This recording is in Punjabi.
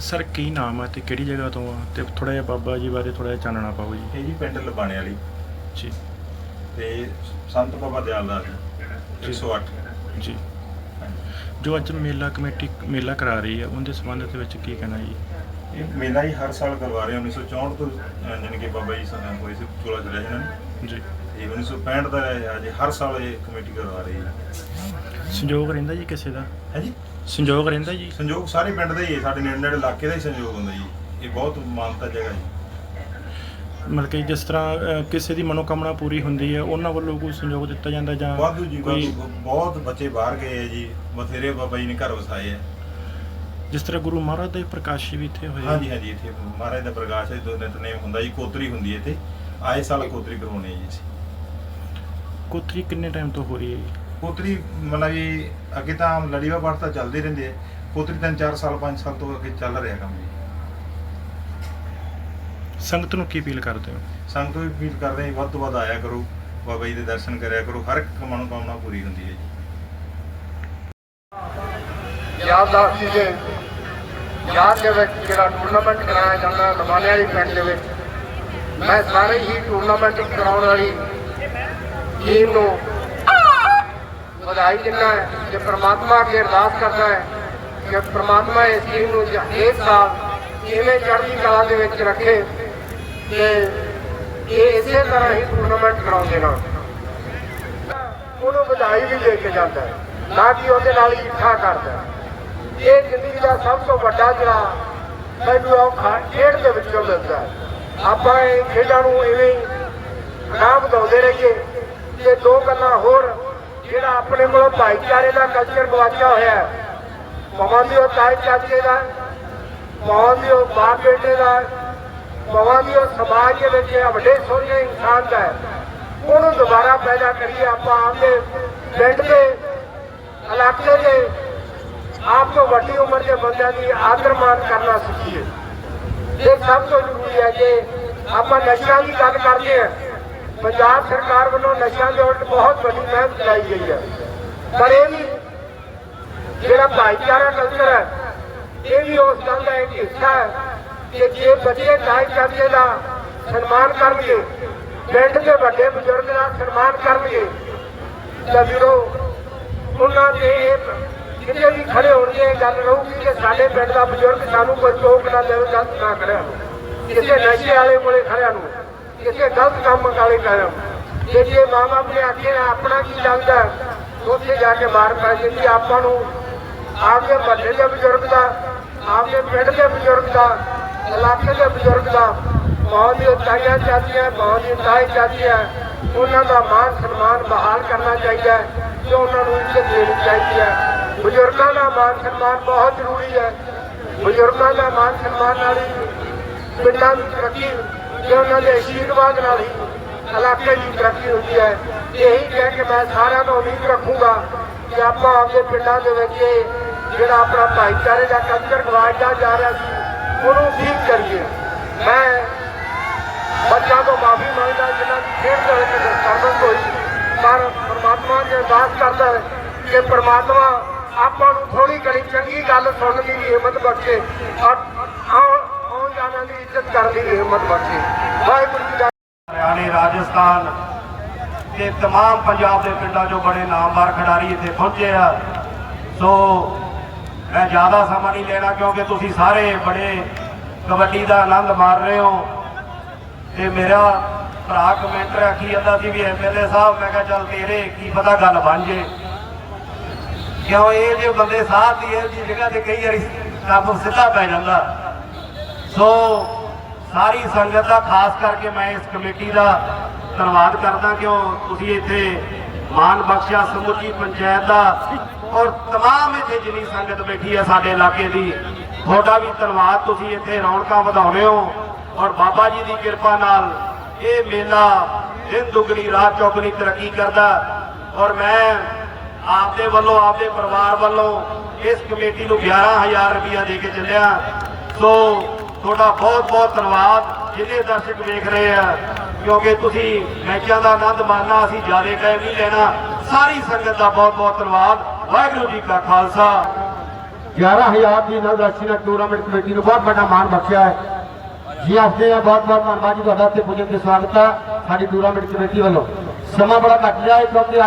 ਸਰ ਕੀ ਨਾਮ ਹੈ ਤੇ ਕਿਹੜੀ ਜਗ੍ਹਾ ਤੋਂ ਆ? ਤੇ ਥੋੜਾ ਜਿਹਾ ਬਾਬਾ ਜੀ ਬਾਰੇ ਥੋੜਾ ਜਿਹਾ ਚਾਨਣਾ ਪਾਓ ਜੀ। ਇਹ ਜੀ ਪਿੰਡ ਲਬਾਣੇ ਵਾਲੀ। ਜੀ। ਤੇ ਸੰਤ ਬਾਬਾ ਦਿਆਲ ਦਾ ਜੀ। 108 ਜੀ। ਜੋ ਅੱਜ ਮੇਲਾ ਕਮੇਟੀ ਮੇਲਾ ਕਰਾ ਰਹੀ ਹੈ ਉਹਦੇ ਸੰਬੰਧ ਦੇ ਵਿੱਚ ਕੀ ਕਹਿਣਾ ਜੀ? ਇਹ ਮੇਲਾ ਹੀ ਹਰ ਸਾਲ ਕਰਵਾ ਰਹੇ 1964 ਤੋਂ ਅਹ, ਜਾਣੀ ਕਿ ਬਾਬਾ ਜੀ ਸਾਨੂੰ ਹੋਏ ਸੀ ਚੋਲਾ ਚੜਿਆ ਇਹਨਾਂ ਨੇ ਜੀ। ਤੇ 1965 ਦਾ ਇਹ ਅੱਜ ਹਰ ਸਾਲ ਇਹ ਕਮੇਟੀ ਕਰਵਾ ਰਹੀ ਹੈ। ਸੰਯੋਗ ਰਹਿੰਦਾ ਜੀ ਕਿਸੇ ਦਾ? ਹੈ ਜੀ? ਸੰਯੋਗ ਰਹਿੰਦਾ ਜੀ? ਸੰਯੋਗ ਸਾਰੇ ਪਿੰਡ ਦਾ ਹੀ ਹੈ ਸਾਡੇ ਨੇੜੇ ਨੇੜੇ ਇਲਾਕੇ ਦਾ ਹੀ ਸੰਯੋਗ ਹੁੰਦਾ ਜੀ। ਇਹ ਬਹੁਤ ਮਾਨਤਾ ਜਗ੍ਹਾ ਜੀ। ਮਤਲਬ ਕਿ ਜਿਸ ਤਰ੍ਹਾਂ ਅਹ, ਕਿਸੇ ਦੀ ਮਨੋਕਾਮਨਾ ਪੂਰੀ ਹੁੰਦੀ ਹੈ ਉਹਨਾਂ ਵੱਲੋਂ ਕੋਈ ਸੰਯੋਗ ਦਿੱਤਾ ਜਾਂਦਾ ਜਾਂ ਵਾਧੂ ਜੀ ਕੋਈ ਵਾਧੂ ਬਹੁਤ ਬੱਚੇ ਬਾਹਰ ਗਏ ਆ ਜੀ ਬਥੇਰੇ ਬਾਬਾ ਜੀ ਨੇ ਘਰ ਵਸਾਏ ਆ ਜਿਸ ਤਰ੍ਹਾਂ ਗੁਰੂ ਮਹਾਰਾਜ ਦੇ ਪ੍ਰਕਾਸ਼ੀ ਵੀ ਇੱਥੇ ਹੋਏ ਆ। ਹਾਂਜੀ ਹਾਂਜੀ ਇੱਥੇ ਮਹਾਰਾਜ ਦਾ ਪ੍ਰਕਾਸ਼ ਹੈ ਦੋ ਨਿਤਨੇਮ ਹੁੰਦਾ ਜੀ ਕੋਤਰੀ ਹੁੰਦੀ ਹੈ ਇੱਥੇ। ਆਏ ਸਾਲ ਕੋਤਰੀ ਕਰਵਾਉਣੀ ਹੈ ਜੀ ਅਸੀਂ। ਕੋਤਰੀ ਕਿੰਨੇ ਟਾਈਮ ਤੋਂ ਹੋ ਰਹੀ ਹੈ ਜੀ? ਕੋਤਰੀ ਮਤਲਬ ਵੀ ਅੱਗੇ ਤਾਂ ਲੜੀਵਾ ਪਾਠ ਤਾਂ ਚੱਲਦੇ ਰਹਿੰਦੇ ਆ। ਕੋਤਰੀ ਤਿੰਨ ਚਾਰ ਸਾਲ ਪੰਜ ਸਾਲ ਤੋਂ ਅੱਗੇ ਚੱਲ ਰਿਹਾ ਕੰਮ ਜੀ। ਸੰਗਤ ਨੂੰ ਕੀ ਅਪੀਲ ਕਰਦੇ ਹੋ? ਸੰਗਤ ਵੀ ਅਪੀਲ ਕਰਦੇ ਹਾਂ ਜੀ, ਵੱਧ ਤੋਂ ਵੱਧ ਆਇਆ ਕਰੋ ਬਾਬਾ ਜੀ ਦੇ ਦਰਸ਼ਨ ਕਰਿਆ ਕਰੋ ਹਰ ਇੱਕ ਮਨੋਕਾਮਨਾ ਪੂਰੀ ਹੁੰਦੀ ਹੈ ਜੀ। ਯਾਦਦਾਰ ਸੀ ਦੇ ਯਾਦ ਦੇ ਵਿੱਚ ਜਿਹੜਾ ਟੂਰਨਾਮੈਂਟ ਕਰਾਇਆ ਜਾਂਦਾ ਲਵਾਨੇ ਵਾਲੀ ਪਿੰਡ ਦੇ ਵਿੱਚ, ਮੈਂ ਸਾਰੇ ਹੀ ਟੂਰਨਾਮੈਂਟ ਕਰਾਉਣ ਵਾਲੀ ਟੀਮ ਨੂੰ ਵਧਾਈ ਦਿੰਦਾ ਹੈ ਤੇ ਪ੍ਰਮਾਤਮਾ ਅੱਗੇ ਅਰਦਾਸ ਕਰਦਾ ਹੈ ਕਿ ਪ੍ਰਮਾਤਮਾ ਇਸ ਟੀਮ ਨੂੰ ਜ- ਇਸ ਸਾਲ ਕਿਵੇਂ ਚੜ੍ਹਦੀ ਕਲਾ ਦੇ ਵਿੱਚ ਰੱਖੇ ਤੇ ਇਹ ਇਸੇ ਤਰ੍ਹਾਂ ਹੀ ਟੂਰਨਾਮੈਂਟ ਕਰਾਉਂਦੇ ਰਹੋ ਉਹਨੂੰ ਵਧਾਈ ਵੀ ਦੇ ਕੇ ਜਾਂਦਾ ਹੈ, ਨਾ ਕਿ ਉਹਦੇ ਨਾਲ ਇਕੱਠਾ ਕਰਦਾ ਹੈ। ਇਹ ਜ਼ਿੰਦਗੀ ਦਾ ਸਭ ਤੋਂ ਵੱਡਾ ਜਿਹੜਾ ਮੈਨੂੰ ਉਹ ਖੇਡ ਦੇ ਵਿੱਚੋਂ ਮਿਲਦਾ ਆਪਾਂ ਇਹ ਖੇਡਾਂ ਨੂੰ ਇਵੇਂ ਹੀ ਅਗਾਂਹ ਵਧਾਉਂਦੇ ਰਹੀਏ ਤੇ ਦੋ ਗੱਲਾਂ ਹੋਰ, ਜਿਹੜਾ ਆਪਣੇ ਕੋਲ ਭਾਈਚਾਰੇ ਦਾ ਕਲਚਰ ਗਵਾਚਿਆ ਹੋਇਆ ਹੈ। ਭਾਵੇਂ ਦੀ ਉਹ ਤਾਏ ਚਾਚੇ ਦਾ, ਭਾਵੇਂ ਦੀ ਉਹ ਮਾਂ ਬੇਟੇ ਦਾ ਮਵਾਂ ਦੀ ਉਹ ਸਮਾਜ ਦੇ ਵਿੱਚ ਵੱਡੇ ਸੋਹਣੇ ਇਨਸਾਨ ਦਾ ਉਹਨੂੰ ਦੁਬਾਰਾ ਪੈਦਾ ਕਰੀਏ ਆਪਾਂ ਆਪਦੇ ਪਿੰਡ ਦੇ, ਇਲਾਕੇ ਦੇ ਆਪ ਤੋਂ ਵੱਡੀ ਉਮਰ ਦੇ ਬੰਦਿਆਂ ਦੀ ਆਦਰ ਮਾਨ ਕਰਨਾ ਸਿੱਖੀਏ। ਇਹ ਸਭ ਤੋਂ ਜ਼ਰੂਰੀ ਹੈ ਕਿ ਆਪਾਂ ਨਸ਼ਿਆਂ ਦੀ ਗੱਲ ਕਰਦੇ ਹਾਂ। ਪੰਜਾਬ ਸਰਕਾਰ ਵੱਲੋਂ ਨਸ਼ਿਆਂ ਦੇ ਉਲਟ ਬਹੁਤ ਵੱਡੀ ਮਿਹਨਤ ਚਲਾਈ ਗਈ ਹੈ। ਪਰ ਇਹ ਵੀ ਜਿਹੜਾ ਭਾਈਚਾਰਾ ਕਲਚਰ ਹੈ, ਇਹ ਵੀ ਉਸ ਗੱਲ ਦਾ ਇੱਕ ਹਿੱਸਾ ਹੈ ਕਿ ਜੇ ਬੱਚੇ ਭਾਈਚਾਰੇ ਦਾ ਸਨਮਾਨ ਕਰਨਗੇ ਪਿੰਡ ਦੇ ਵੱਡੇ ਬਜ਼ੁਰਗ ਦਾ ਸਨਮਾਨ ਕਰਨਗੇ ਤਾਂ ਵੀਰੋ, ਉਹਨਾਂ ਦੇ ਇਹ ਕਿਤੇ ਵੀ ਖੜੇ ਹੋਣਗੇ ਇਹ ਗੱਲ ਰਹੂਗੀ ਕਿ ਸਾਡੇ ਪਿੰਡ ਦਾ ਬਜ਼ੁਰਗ ਸਾਨੂੰ ਕੋਈ ਟੋਕ ਨਾ ਦੇਵੇ, ਗਲਤ ਨਾ ਕਰਿਆ ਕਿਸੇ ਨਸ਼ੇ ਵਾਲੇ ਕੋਲੇ ਖੜਿਆ ਨੂੰ, ਕਿਸੇ ਗਲਤ ਕੰਮ ਵਾਲੇ ਕਰਿਆ ਜੇ ਜੇ ਮਾਂ ਬਾਪ ਨੇ ਆਖਿਆ ਆਪਣਾ ਕੀ ਲੱਗਦਾ ਉੱਥੇ ਜਾ ਕੇ ਮਾਰ ਪੈ ਜਾਂਦੀ ਆਪਾਂ ਨੂੰ ਆਪਦੇ ਮਹੱਲੇ ਦੇ ਬਜ਼ੁਰਗ ਦਾ, ਆਪਦੇ ਪਿੰਡ ਦੇ ਬਜ਼ੁਰਗ ਦਾ, ਇਲਾਕੇ ਦੇ ਬਜ਼ੁਰਗ ਦਾ, ਬਹੁਤ ਹੀ ਤਾਈਆਂ ਚਾਚੀਆਂ ਬਹੁਤ ਹੀ ਤਾਏ ਚਾਚੀਆਂ ਉਹਨਾਂ ਦਾ ਮਾਨ ਸਨਮਾਨ ਬਹਾਲ ਕਰਨਾ ਚਾਹੀਦਾ ਹੈ ਤੇ ਉਹਨਾਂ ਨੂੰ ਇੱਜ਼ਤ ਦੇਣੀ ਚਾਹੀਦੀ ਹੈ। ਬਜ਼ੁਰਗਾਂ ਦਾ ਮਾਨ ਸਨਮਾਨ ਬਹੁਤ ਜ਼ਰੂਰੀ ਹੈ। ਬਜ਼ੁਰਗਾਂ ਦਾ ਮਾਨ ਸਨਮਾਨ ਨਾਲ ਹੀ ਪਿੰਡਾਂ ਦੀ ਤਰੱਕੀ ਤੇ ਉਹਨਾਂ ਦੇ ਆਸ਼ੀਰਵਾਦ ਨਾਲ ਹੀ ਇਲਾਕੇ ਦੀ ਤਰੱਕੀ ਹੁੰਦੀ ਹੈ। ਇਹੀ ਕਹਿ ਕੇ ਮੈਂ ਸਾਰਿਆਂ ਨੂੰ ਉਮੀਦ ਰੱਖੂੰਗਾ ਕਿ ਆਪਾਂ ਆਪਣੇ ਪਿੰਡਾਂ ਦੇ ਵਿੱਚ ਇਹ ਜਿਹੜਾ ਆਪਣਾ ਭਾਈਚਾਰੇ ਦਾ ਕਲਚਰ ਗਵਾਚਦਾ ਜਾ ਰਿਹਾ ਸੀ, ਉਹਨੂੰ ਠੀਕ ਕਰੀਏ। ਮੈਂ ਬੱਚਿਆਂ ਤੋਂ ਮਾਫੀ ਮੰਗਦਾ, ਜਿਨ੍ਹਾਂ ਦੀ ਖੇਡ ਦੇ ਵਿੱਚ ਡਿਸਟਰਬੈਂਸ ਹੋਈ, ਪਰ ਪ੍ਰਮਾਤਮਾ ਦੀ ਅਰਦਾਸ ਕਰਦਾ ਹੈ ਕਿ ਪਰਮਾਤਮਾ ਆਪਾਂ ਨੂੰ ਥੋੜੀ ਘੜੀ ਚੰਗੀ ਗੱਲ ਸੁਣਨ ਦੀ ਹਿੰਮਤ ਬਖਸ਼ੇ ਔਰ ਆਉਣ ਆਉਣ ਜਾਣ ਦੀ ਇੱਜ਼ਤ ਕਰਨ ਦੀ ਹਿੰਮਤ ਬਖਸ਼ੇ ਵਾਹਿਗੁਰੂ ਜੀ ਦਾ ਹਰਿਆਣੇ ਰਾਜਸਥਾਨ ਤੇ तमाम ਪੰਜਾਬ ਦੇ ਪਿੰਡਾਂ 'ਚੋਂ ਬੜੇ ਨਾਮਵਰ ਖਿਡਾਰੀ ਇੱਥੇ ਪਹੁੰਚੇ ਆ ਸੋ ਮੈਂ ਜ਼ਿਆਦਾ ਸਮਾਂ ਨਹੀਂ ਲੈਣਾ ਕਿਉਂਕਿ ਤੁਸੀਂ ਸਾਰੇ ਬੜੇ ਕਬੱਡੀ ਦਾ ਆਨੰਦ ਮਾਰ ਰਹੇ ਹੋ ਤੇ ਮੇਰਾ ਭਰਾ ਕਮੈਂਟਰ ਆਖੀ ਜਾਂਦਾ ਸੀ ਵੀ ਐਮਐਲਏ ਸਾਹਿਬ ਮੈਂ ਕਿਹਾ ਚੱਲ ਤੇਰੇ ਕੀ ਪਤਾ ਗੱਲ ਬਣ ਜੇ ਕਿਉਂ ਇਹ ਜੇ ਬੰਦੇ ਸਾਥ ਦੀ ਇਹ ਜੀ ਜਗ੍ਹਾ ਤੇ ਕਈ ਵਾਰੀ ਕੰਮ ਸਿੱਧਾ ਪੈ ਜਾਂਦਾ ਸੋ ਸਾਰੀ ਸੰਗਤ ਦਾ ਖਾਸ ਕਰਕੇ ਮੈਂ ਇਸ ਕਮੇਟੀ ਦਾ ਧੰਨਵਾਦ ਕਰਦਾ ਕਿਉਂ ਤੁਸੀਂ ਇੱਥੇ ਮਾਨ ਬਖਸ਼ਿਆ ਸਮੁੱਚੀ ਪੰਚਾਇਤ ਦਾ ਔਰ तमाम ਇੱਥੇ ਜਿੰਨੀ ਸੰਗਤ ਬੈਠੀ ਹੈ ਸਾਡੇ ਇਲਾਕੇ ਦੀ ਤੁਹਾਡਾ ਵੀ ਧੰਨਵਾਦ ਤੁਸੀਂ ਇੱਥੇ ਰੌਣਕਾਂ ਵਧਾਉਂਦੇ ਹੋ ਔਰ ਬਾਬਾ ਜੀ ਦੀ ਕਿਰਪਾ ਨਾਲ ਇਹ ਮੇਲਾ ਦਿਨ ਦੁਗਣੀ ਰਾਤ ਚੌਗਣੀ ਤਰੱਕੀ ਕਰਦਾ ਔਰ ਮੈਂ ਆਪਦੇ ਵੱਲੋਂ, ਆਪਦੇ ਪਰਿਵਾਰ ਵੱਲੋਂ ਇਸ ਕਮੇਟੀ ਨੂੰ 11000 ਰੁਪਇਆ ਦੇ ਕੇ ਚੱਲਿਆ। ਸੋ ਤੁਹਾਡਾ ਬਹੁਤ ਬਹੁਤ ਧੰਨਵਾਦ ਜਿਹਨੇ ਦਰਸ਼ਕ ਵੇਖ ਰਹੇ ਆ, ਕਿਉਂਕਿ ਤੁਸੀਂ ਮੈਚਾਂ ਦਾ ਆਨੰਦ ਮਾਣਨਾ, ਅਸੀਂ ਜ਼ਿਆਦਾ ਟਾਈਮ ਨਹੀਂ ਲੈਣਾ। ਸਾਰੀ ਸੰਗਤ ਦਾ ਬਹੁਤ ਬਹੁਤ ਧੰਨਵਾਦ। ਵਾਹਿਗੁਰੂ ਜੀ ਕਾ ਖਾਲਸਾ। 11000 ਦੀ ਨਾਲ ਰਾਸ਼ੀ ਨਾਲ ਟੂਰਨਾਮੈਂਟ ਕਮੇਟੀ ਨੂੰ ਬਹੁਤ ਵੱਡਾ ਮਾਣ ਬਖਸ਼ਿਆ ਹੈ। ਜੀ ਆਖਦੇ ਆ, ਬਹੁਤ ਬਹੁਤ ਧੰਨਵਾਦ ਜੀ, ਤੁਹਾਡਾ ਇੱਥੇ ਪੁੱਜਣ ਤੇ ਸਵਾਗਤ ਹੈ ਸਾਡੀ ਟੂਰਨਾਮੈਂਟ ਕਮੇਟੀ ਵੱਲੋਂ। ਸਮਾਂ ਬੜਾ ਘੱਟ ਗਿਆ ਹੈ ਕਿਉਂਕਿ